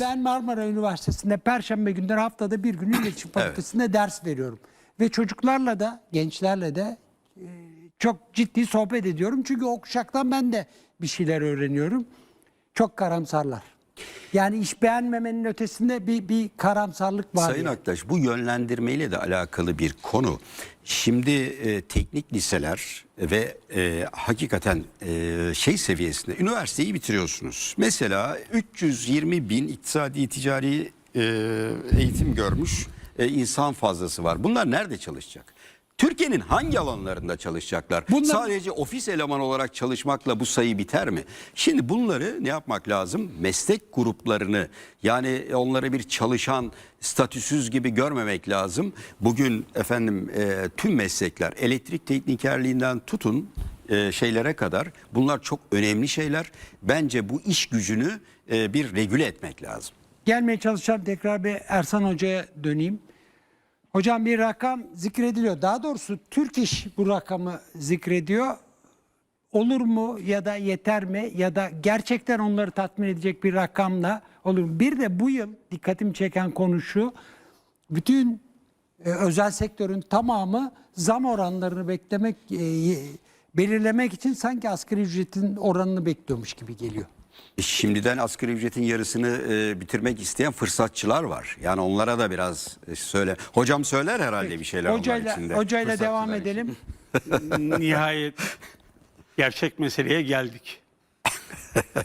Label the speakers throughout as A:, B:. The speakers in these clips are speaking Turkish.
A: Ben Marmara Üniversitesi'nde Perşembe günleri haftada bir gün iletişim fakültesinde ders veriyorum. Ve çocuklarla da gençlerle de e, çok ciddi sohbet ediyorum. Çünkü o kuşaktan ben de bir şeyler öğreniyorum. Çok karamsarlar. Yani iş beğenmemenin ötesinde bir, bir karamsarlık var.
B: Sayın. Aktaş bu yönlendirmeyle de alakalı bir konu. Şimdi e, teknik liseler ve e, hakikaten e, şey seviyesinde üniversiteyi bitiriyorsunuz. Mesela 320 bin iktisadi ticari e, eğitim görmüş e, insan fazlası var. Bunlar nerede çalışacak? Türkiye'nin hangi alanlarında çalışacaklar?
A: Bunlar-
B: Sadece ofis eleman olarak çalışmakla bu sayı biter mi? Şimdi bunları ne yapmak lazım? Meslek gruplarını yani onları bir çalışan statüsüz gibi görmemek lazım. Bugün efendim e, tüm meslekler elektrik teknikerliğinden tutun e, şeylere kadar bunlar çok önemli şeyler. Bence bu iş gücünü e, bir regüle etmek lazım.
A: Gelmeye çalışacağım tekrar bir Ersan Hoca'ya döneyim. Hocam bir rakam zikrediliyor. Daha doğrusu Türk İş bu rakamı zikrediyor. Olur mu ya da yeter mi ya da gerçekten onları tatmin edecek bir rakamla olur mu? Bir de bu yıl dikkatimi çeken konu şu. Bütün e, özel sektörün tamamı zam oranlarını beklemek, e, belirlemek için sanki asgari ücretin oranını bekliyormuş gibi geliyor.
B: Şimdiden asgari ücretin yarısını e, bitirmek isteyen fırsatçılar var. Yani onlara da biraz e, söyle. Hocam söyler herhalde bir şeyler onlar
A: Hocayla,
B: içinde.
A: hocayla devam edelim.
C: Nihayet gerçek meseleye geldik.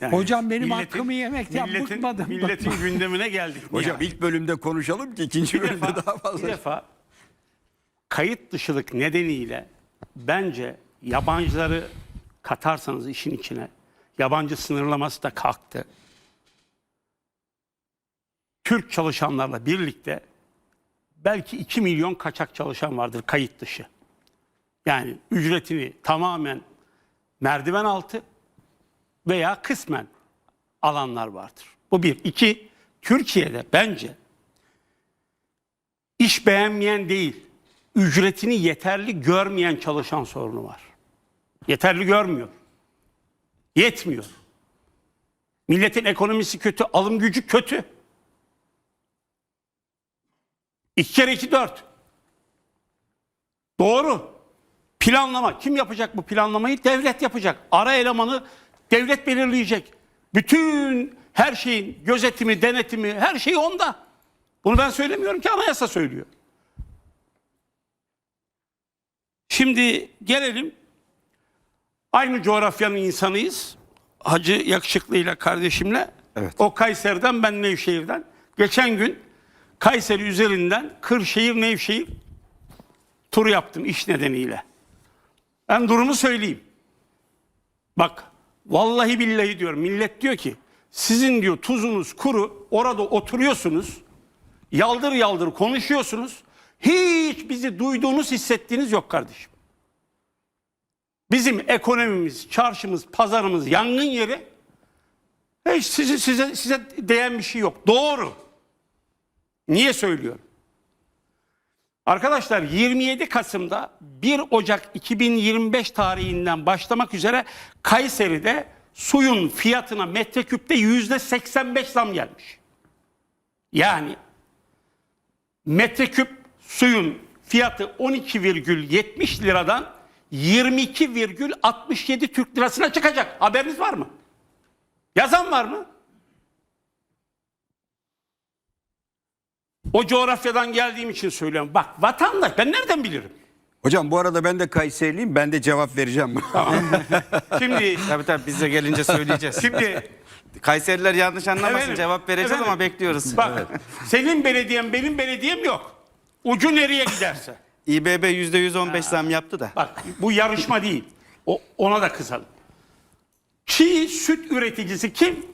C: Yani
A: Hocam benim hakkımı yemekten
C: milletin,
A: bıkmadım.
C: Milletin gündemine geldik.
B: Hocam
C: nihayet.
B: ilk bölümde konuşalım ki ikinci
C: bir
B: bölümde
C: defa,
B: daha fazla.
C: bir defa kayıt dışılık nedeniyle bence yabancıları katarsanız işin içine yabancı sınırlaması da kalktı. Türk çalışanlarla birlikte belki 2 milyon kaçak çalışan vardır kayıt dışı. Yani ücretini tamamen merdiven altı veya kısmen alanlar vardır. Bu bir. İki, Türkiye'de bence iş beğenmeyen değil, ücretini yeterli görmeyen çalışan sorunu var. Yeterli görmüyor. Yetmiyor. Milletin ekonomisi kötü, alım gücü kötü. İki kere iki dört. Doğru. Planlama. Kim yapacak bu planlamayı? Devlet yapacak. Ara elemanı devlet belirleyecek. Bütün her şeyin gözetimi, denetimi, her şey onda. Bunu ben söylemiyorum ki anayasa söylüyor. Şimdi gelelim. Aynı coğrafyanın insanıyız. Hacı yakışıklıyla kardeşimle.
B: Evet.
C: O Kayseri'den ben Nevşehir'den. Geçen gün Kayseri üzerinden Kırşehir Nevşehir tur yaptım iş nedeniyle. Ben durumu söyleyeyim. Bak vallahi billahi diyorum millet diyor ki sizin diyor tuzunuz kuru orada oturuyorsunuz yaldır yaldır konuşuyorsunuz hiç bizi duyduğunuz hissettiğiniz yok kardeşim. Bizim ekonomimiz, çarşımız, pazarımız yangın yeri. Hiç size, size, size değen bir şey yok. Doğru. Niye söylüyorum? Arkadaşlar 27 Kasım'da 1 Ocak 2025 tarihinden başlamak üzere Kayseri'de suyun fiyatına metreküpte yüzde 85 zam gelmiş. Yani metreküp suyun fiyatı 12,70 liradan 22,67 Türk lirasına çıkacak. Haberiniz var mı? Yazan var mı? O coğrafyadan geldiğim için söylüyorum. Bak vatandaş ben nereden bilirim?
B: Hocam bu arada ben de Kayseriliyim. Ben de cevap vereceğim.
C: Şimdi
D: Tabii tabii biz de gelince söyleyeceğiz.
C: şimdi
D: Kayseriler yanlış anlamasın
C: Efendim,
D: cevap vereceğiz
C: efendim.
D: ama bekliyoruz.
C: bak senin belediyen benim belediyem yok. Ucu nereye giderse.
D: İBB %115 zam yaptı da.
C: Bak bu yarışma değil. O, ona da kızalım. Çiğ süt üreticisi kim?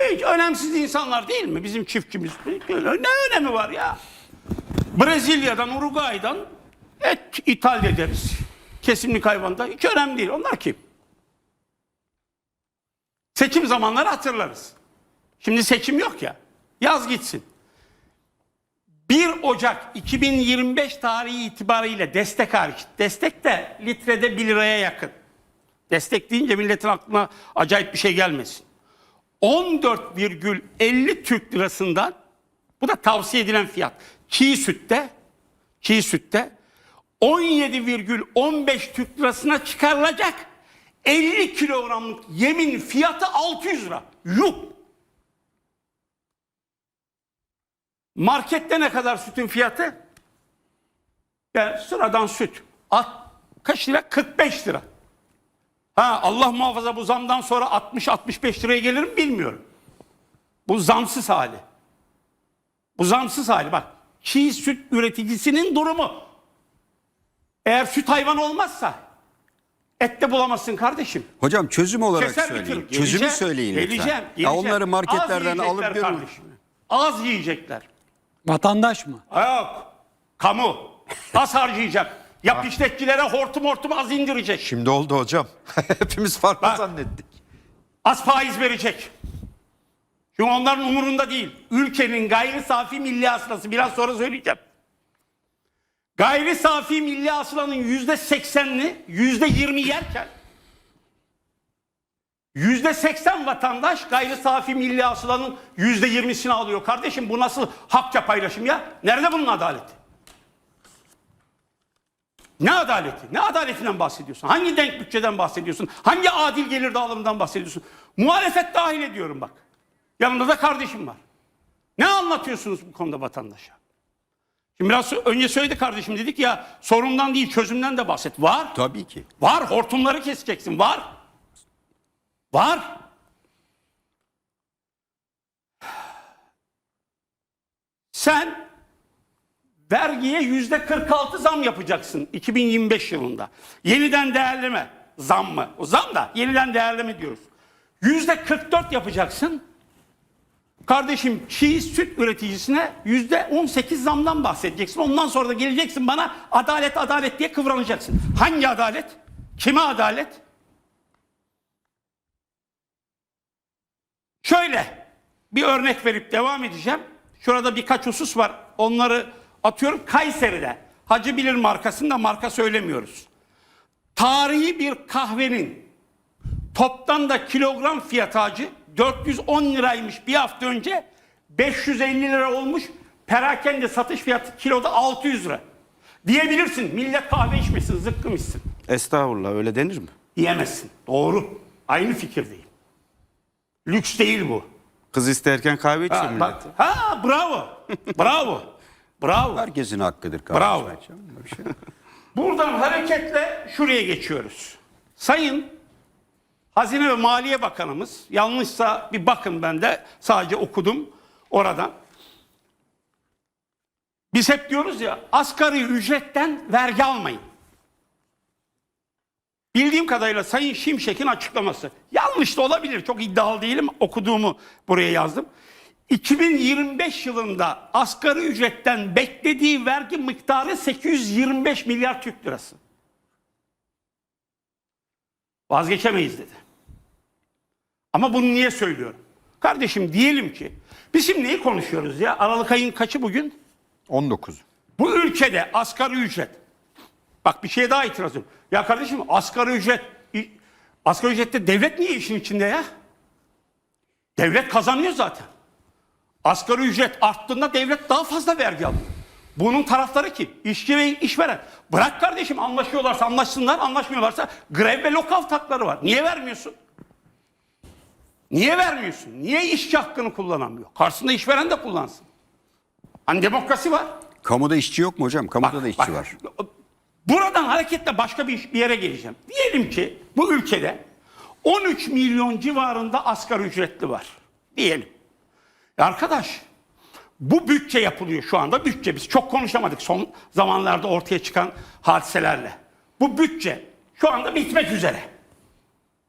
C: Hiç önemsiz insanlar değil mi bizim çiftçimiz? Ne önemi var ya? Brezilya'dan, Uruguay'dan et ithal ederiz. Kesimlik hayvanda hiç önemli değil. Onlar kim? Seçim zamanları hatırlarız. Şimdi seçim yok ya. Yaz gitsin. 1 Ocak 2025 tarihi itibariyle destek hariç. Destek de litrede 1 liraya yakın. Destek deyince milletin aklına acayip bir şey gelmesin. 14,50 Türk lirasından bu da tavsiye edilen fiyat. Çiğ sütte çiğ sütte 17,15 Türk lirasına çıkarılacak 50 kilogramlık yemin fiyatı 600 lira. Yuh! Markette ne kadar sütün fiyatı? Yani sıradan süt. At, kaç lira? 45 lira. Ha Allah muhafaza bu zamdan sonra 60-65 liraya gelir mi bilmiyorum. Bu zamsız hali. Bu zamsız hali bak. Çiğ süt üreticisinin durumu. Eğer süt hayvan olmazsa et de bulamazsın kardeşim.
B: Hocam çözüm olarak
C: Keser
B: söyleyin.
C: bitiririm.
B: Çözümü
C: Geleceğim,
B: söyleyin lütfen.
C: geleceğim,
B: Ya
C: geleceğim.
B: onları marketlerden
C: Az
B: alıp
C: yiyecekler
B: görün.
C: kardeşim. Az yiyecekler.
A: Vatandaş mı?
C: Yok. Kamu. Az harcayacak. Yap işletçilere hortum hortum az indirecek.
E: Şimdi oldu hocam. Hepimiz farklı
C: Bak.
E: zannettik.
C: Az faiz verecek. Çünkü onların umurunda değil. Ülkenin gayri safi milli hasılası biraz sonra söyleyeceğim. Gayri safi milli hasılanın yüzde seksenini yüzde yirmi yerken yüzde seksen vatandaş gayri safi milli hasılanın yüzde yirmisini alıyor. Kardeşim bu nasıl hakça paylaşım ya? Nerede bunun adaleti? Ne adaleti? Ne adaletinden bahsediyorsun? Hangi denk bütçeden bahsediyorsun? Hangi adil gelir dağılımından bahsediyorsun? Muhalefet dahil ediyorum bak. Yanında da kardeşim var. Ne anlatıyorsunuz bu konuda vatandaşa? Şimdi biraz önce söyledi kardeşim dedik ya sorundan değil çözümden de bahset. Var.
B: Tabii ki.
C: Var. Hortumları keseceksin. Var. Var. Sen vergiye yüzde 46 zam yapacaksın 2025 yılında. Yeniden değerleme zam mı? O zam da yeniden değerleme diyoruz. Yüzde 44 yapacaksın. Kardeşim çiğ süt üreticisine yüzde 18 zamdan bahsedeceksin. Ondan sonra da geleceksin bana adalet adalet diye kıvranacaksın. Hangi adalet? Kime adalet? Şöyle bir örnek verip devam edeceğim. Şurada birkaç husus var. Onları atıyorum. Kayseri'de Hacı Bilir markasında marka söylemiyoruz. Tarihi bir kahvenin toptan da kilogram fiyatı hacı 410 liraymış bir hafta önce 550 lira olmuş. Perakende satış fiyatı kiloda 600 lira. Diyebilirsin millet kahve içmesin zıkkım içsin.
D: Estağfurullah öyle denir mi?
C: Diyemezsin. Doğru. Aynı fikirdeyim. Lüks değil bu.
D: Kız isterken kahve içiyor
C: Ha,
D: millet.
C: bak, ha bravo. Bravo. Bravo.
B: Herkesin hakkıdır kardeşim.
C: Bravo. Buradan hareketle şuraya geçiyoruz. Sayın Hazine ve Maliye Bakanımız, yanlışsa bir bakın ben de sadece okudum oradan. Biz hep diyoruz ya asgari ücretten vergi almayın. Bildiğim kadarıyla Sayın Şimşek'in açıklaması. Yanlış da olabilir. Çok iddialı değilim. Okuduğumu buraya yazdım. 2025 yılında asgari ücretten beklediği vergi miktarı 825 milyar Türk lirası. Vazgeçemeyiz dedi. Ama bunu niye söylüyorum? Kardeşim diyelim ki biz şimdi neyi konuşuyoruz ya? Aralık ayın kaçı bugün?
E: 19.
C: Bu ülkede asgari ücret. Bak bir şeye daha itiraz ediyorum. Ya kardeşim asgari ücret asgari ücrette devlet niye işin içinde ya? Devlet kazanıyor zaten. Asgari ücret arttığında devlet daha fazla vergi alıyor. Bunun tarafları kim? İşçi ve işveren. Bırak kardeşim anlaşıyorlarsa anlaşsınlar, anlaşmıyorlarsa grev ve lockout hakları var. Niye vermiyorsun? Niye vermiyorsun? Niye işçi hakkını kullanamıyor? Karşısında işveren de kullansın. Hani demokrasi var.
B: Kamuda işçi yok mu hocam? Kamuda da işçi
C: bak,
B: var.
C: Buradan hareketle başka bir, bir yere geleceğim. Diyelim ki bu ülkede 13 milyon civarında asgari ücretli var. Diyelim. Ya arkadaş bu bütçe yapılıyor şu anda bütçe. Biz çok konuşamadık son zamanlarda ortaya çıkan hadiselerle. Bu bütçe şu anda bitmek üzere.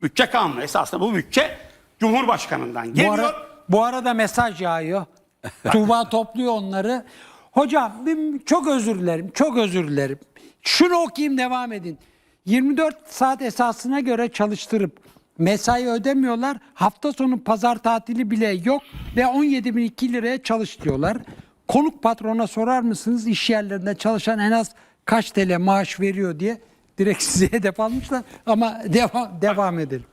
C: Bütçe kanunu esasında bu bütçe Cumhurbaşkanı'ndan
A: Bu,
C: geliyor.
A: ara, bu arada mesaj yağıyor. Tuğba topluyor onları. Hocam çok özür dilerim. Çok özür dilerim. Şunu okuyayım devam edin. 24 saat esasına göre çalıştırıp mesai ödemiyorlar. Hafta sonu pazar tatili bile yok ve 17.002 liraya çalış diyorlar. Konuk patrona sorar mısınız iş yerlerinde çalışan en az kaç TL maaş veriyor diye direkt size hedef almışlar ama devam, devam edelim.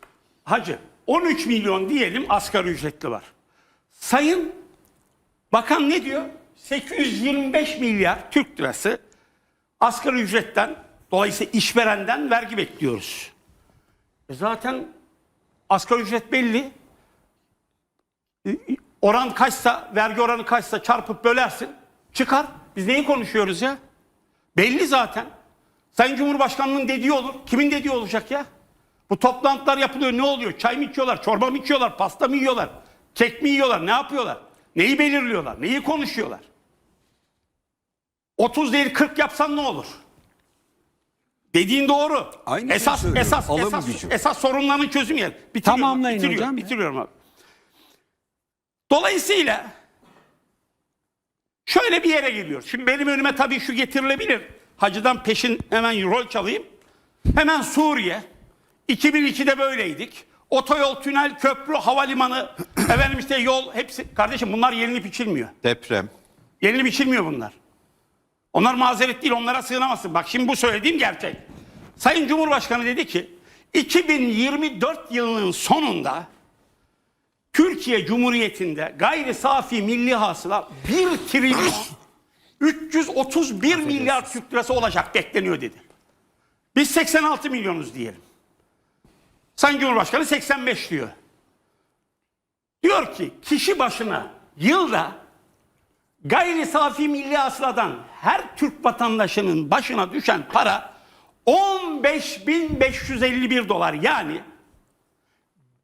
C: Hacı 13 milyon diyelim asgari ücretli var. Sayın Bakan ne diyor? 825 milyar Türk lirası asgari ücretten dolayısıyla işverenden vergi bekliyoruz. E zaten asgari ücret belli. E, Oran kaçsa, vergi oranı kaçsa çarpıp bölersin. Çıkar. Biz neyi konuşuyoruz ya? Belli zaten. Sayın Cumhurbaşkanı'nın dediği olur. Kimin dediği olacak ya? Bu toplantılar yapılıyor. Ne oluyor? Çay mı içiyorlar? Çorba mı içiyorlar? Pasta mı yiyorlar? Kek mi yiyorlar? Ne yapıyorlar? Neyi belirliyorlar? Neyi konuşuyorlar? 30 değil 40 yapsan ne olur? Dediğin doğru.
B: Aynı
C: esas
B: söylüyorum.
C: esas
B: Alım
C: esas,
B: gücü.
C: esas sorunların çözümü yer. Bitiriyorum,
A: Tamamlayın
C: bitiriyorum,
A: hocam.
C: Bitiriyorum abi. Dolayısıyla şöyle bir yere geliyor. Şimdi benim önüme tabii şu getirilebilir. Hacıdan peşin hemen rol çalayım. Hemen Suriye. 2002'de böyleydik. Otoyol, tünel, köprü, havalimanı, efendim işte yol hepsi. Kardeşim bunlar yenilip içilmiyor.
E: Deprem.
C: Yenilip içilmiyor bunlar. Onlar mazeret değil onlara sığınamazsın. Bak şimdi bu söylediğim gerçek. Sayın Cumhurbaşkanı dedi ki 2024 yılının sonunda Türkiye Cumhuriyeti'nde gayri safi milli hasıla 1 trilyon 331 milyar Türk lirası olacak bekleniyor dedi. Biz 86 milyonuz diyelim. Sayın Cumhurbaşkanı 85 diyor. Diyor ki kişi başına yılda gayri safi milli hasıladan her Türk vatandaşının başına düşen para 15.551 dolar yani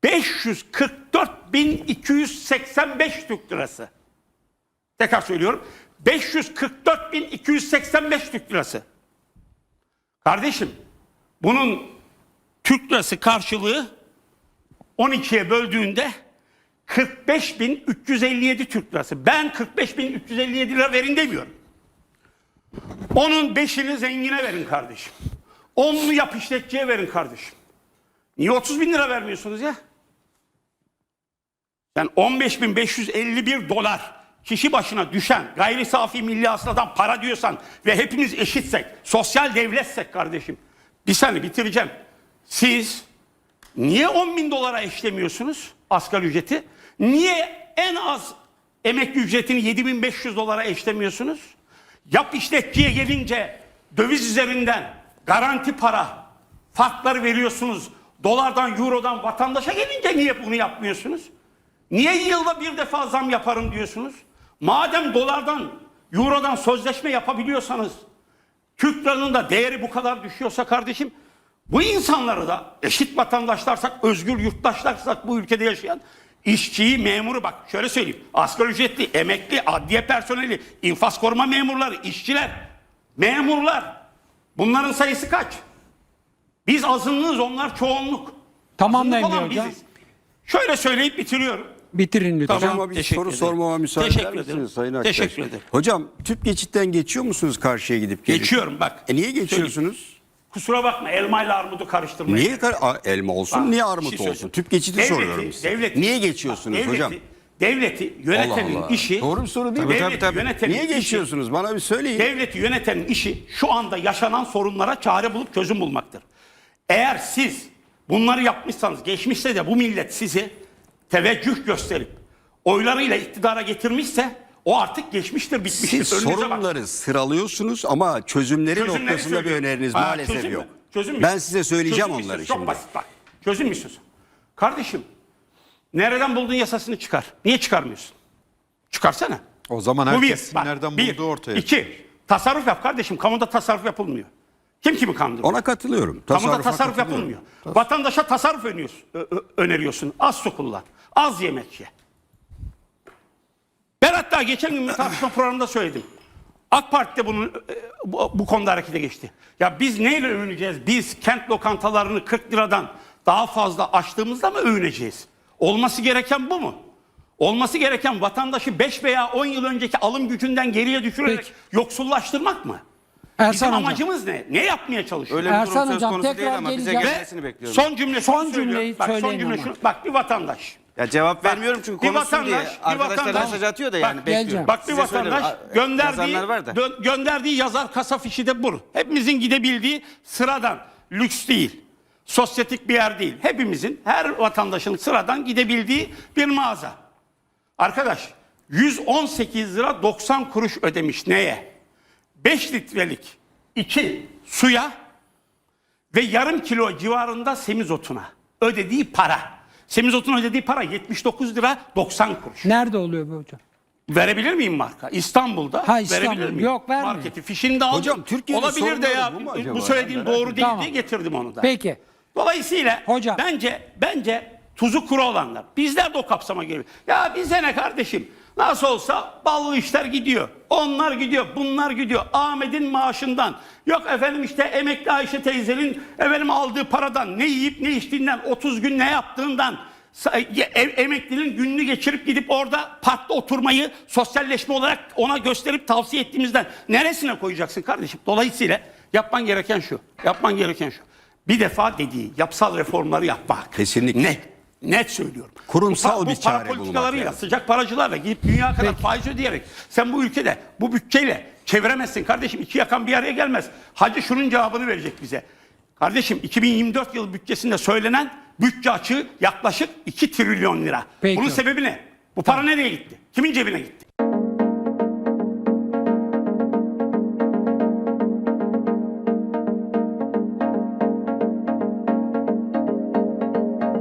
C: 544.285 Türk lirası. Tekrar söylüyorum. 544.285 Türk lirası. Kardeşim bunun Türk lirası karşılığı 12'ye böldüğünde 45.357 Türk lirası. Ben 45.357 lira verin demiyorum. Onun beşini zengine verin kardeşim. Onunu yap işletçiye verin kardeşim. Niye 30 bin lira vermiyorsunuz ya? Yani 15.551 dolar kişi başına düşen gayri safi milli hasıladan para diyorsan ve hepimiz eşitsek, sosyal devletsek kardeşim. Bir saniye bitireceğim. Siz niye 10 bin dolara eşlemiyorsunuz asgari ücreti? Niye en az emekli ücretini 7500 dolara eşlemiyorsunuz? Yap işletçiye gelince döviz üzerinden garanti para farkları veriyorsunuz. Dolardan, eurodan vatandaşa gelince niye bunu yapmıyorsunuz? Niye yılda bir defa zam yaparım diyorsunuz? Madem dolardan, eurodan sözleşme yapabiliyorsanız, Türk liranın da değeri bu kadar düşüyorsa kardeşim, bu insanları da eşit vatandaşlarsak, özgür yurttaşlarsak bu ülkede yaşayan işçiyi, memuru bak şöyle söyleyeyim. Asgari ücretli, emekli, adliye personeli, infaz koruma memurları, işçiler, memurlar. Bunların sayısı kaç? Biz azınlığız, onlar çoğunluk.
A: Tamamlayın bir hocam.
C: biziz. Şöyle söyleyip bitiriyorum.
A: Bitirin lütfen.
C: Tamam.
B: Hocama bir soru
C: ederim.
B: sormama müsaade
C: Teşekkür
B: eder misiniz
C: ederim.
B: Sayın Aktaş?
C: Teşekkür ederim.
B: Hocam tüp geçitten geçiyor musunuz karşıya gidip gelip?
C: Geçiyorum bak.
B: E niye geçiyorsunuz?
C: Kusura bakma elmayla armudu karıştırmayın.
B: Niye kar- elma olsun,
C: Bak,
B: niye
C: bir
B: armut
C: şey
B: olsun? Tüp geçidi
C: Devleti-
B: soruyorum size.
C: devleti-
B: niye geçiyorsunuz
C: devleti-
B: hocam?
C: Devleti yönetenin
B: Allah Allah.
C: işi.
B: Doğru bir soru değil mi?
D: Tabii, tabii.
C: yönetenin
B: Niye
C: işi-
B: geçiyorsunuz? Bana bir söyleyin.
C: Devleti yönetenin işi şu anda yaşanan sorunlara çare bulup çözüm bulmaktır. Eğer siz bunları yapmışsanız geçmişte de bu millet sizi teveccüh gösterip oylarıyla iktidara getirmişse o artık geçmiştir, bitmiştir.
B: Siz
C: Önünüze
B: sorunları sıralıyorsunuz ama çözümleri
C: Çözümleri
B: noktasında bir
C: söylüyorum.
B: öneriniz
C: Ha,
B: maalesef
C: çözüm mü?
B: yok.
C: Çözüm mü?
B: Ben size söyleyeceğim
C: Çözüm
B: onları
C: istiyorsun?
B: şimdi.
C: Çok basit bak. Çözüm mü istiyorsun? Kardeşim nereden buldun yasasını çıkar. Niye çıkarmıyorsun? Çıkarsana.
E: O zaman
C: Bu
E: herkes
C: Bak,
E: nereden
C: bir.
E: bulduğu ortaya.
C: İki. Tasarruf yap kardeşim. Kamuda tasarruf yapılmıyor. Kim kimi kandırıyor?
B: Ona katılıyorum.
C: Kamuda
B: Tasarrufa
C: tasarruf
B: katılıyorum.
C: yapılmıyor. Vatandaşa tasarruf öneriyorsun, ö- ö- öneriyorsun. Az su kullan. Az yemek ye. Ben hatta geçen gün bir tartışma programında söyledim. AK Parti de bunun e, bu, bu konuda harekete geçti. Ya biz neyle övüneceğiz? Biz kent lokantalarını 40 liradan daha fazla açtığımızda mı övüneceğiz? Olması gereken bu mu? Olması gereken vatandaşı 5 veya 10 yıl önceki alım gücünden geriye düşürerek
A: Peki.
C: yoksullaştırmak mı?
A: Ersan
C: Bizim
A: hocam.
C: amacımız ne? Ne yapmaya çalışıyoruz?
D: Öyle bir
A: Ersan
D: durum söz
A: hocam,
D: konusu değil
A: tekrar
D: ama bize
A: geleceğim.
D: gelmesini bekliyorum.
C: Son cümle
A: Son cümleyi
C: Bak, son
A: söyleyin
C: cümle
A: ama.
C: şunu. Bak bir vatandaş.
D: Ya cevap vermiyorum çünkü
C: bir
D: konuşsun diye.
C: vatandaş- bir
D: Arkadaşlar
C: vatandaş-
D: mesaj atıyor da
C: Bak,
D: yani bekliyorum.
A: geleceğim.
C: Bak bir
D: Size söylüyorum.
C: vatandaş
D: A-
C: gönderdiği,
D: yazanlar var da.
C: dö- gönderdiği yazar kasa fişi de bu. Hepimizin gidebildiği sıradan, lüks değil. sosyetik bir yer değil. Hepimizin, her vatandaşın sıradan gidebildiği bir mağaza. Arkadaş 118 lira 90 kuruş ödemiş neye? 5 litrelik 2 suya ve yarım kilo civarında semizotuna ödediği para. Semizotun ödediği para 79 lira 90 kuruş.
A: Nerede oluyor bu hocam?
C: Verebilir miyim marka? İstanbul'da
A: Ha, İstanbul.
C: verebilir miyim?
A: Yok, vermiyor.
C: Marketi fişini de aldım.
B: Hocam, Türkiye'de
C: Olabilir de ya
B: bu
C: bu, söylediğin doğru değil
A: Tamam.
C: diye getirdim onu da.
A: Peki.
C: Dolayısıyla
A: Hocam.
C: bence bence tuzu kuru olanlar. Bizler de o kapsama giriyor. Ya bize ne kardeşim? Nasıl olsa ballı işler gidiyor. Onlar gidiyor, bunlar gidiyor. Ahmet'in maaşından. Yok efendim işte emekli Ayşe teyzenin efendim aldığı paradan ne yiyip ne içtiğinden 30 gün ne yaptığından emeklinin gününü geçirip gidip orada parkta oturmayı sosyalleşme olarak ona gösterip tavsiye ettiğimizden neresine koyacaksın kardeşim? Dolayısıyla yapman gereken şu. Yapman gereken şu. Bir defa dediği yapsal reformları yapmak.
B: Kesinlikle.
C: Net. Net söylüyorum.
B: Kurumsal
C: bu,
B: bir
C: bu para
B: çare bulmak
C: politikalarıyla,
B: lazım.
C: sıcak paracılarla gidip dünya kadar faiz ödeyerek sen bu ülkede bu bütçeyle çeviremezsin kardeşim. iki yakan bir araya gelmez. Hacı şunun cevabını verecek bize. Kardeşim 2024 yılı bütçesinde söylenen bütçe açığı yaklaşık 2 trilyon lira.
A: Peki.
C: Bunun sebebi ne? Bu para nereye gitti? Kimin cebine gitti?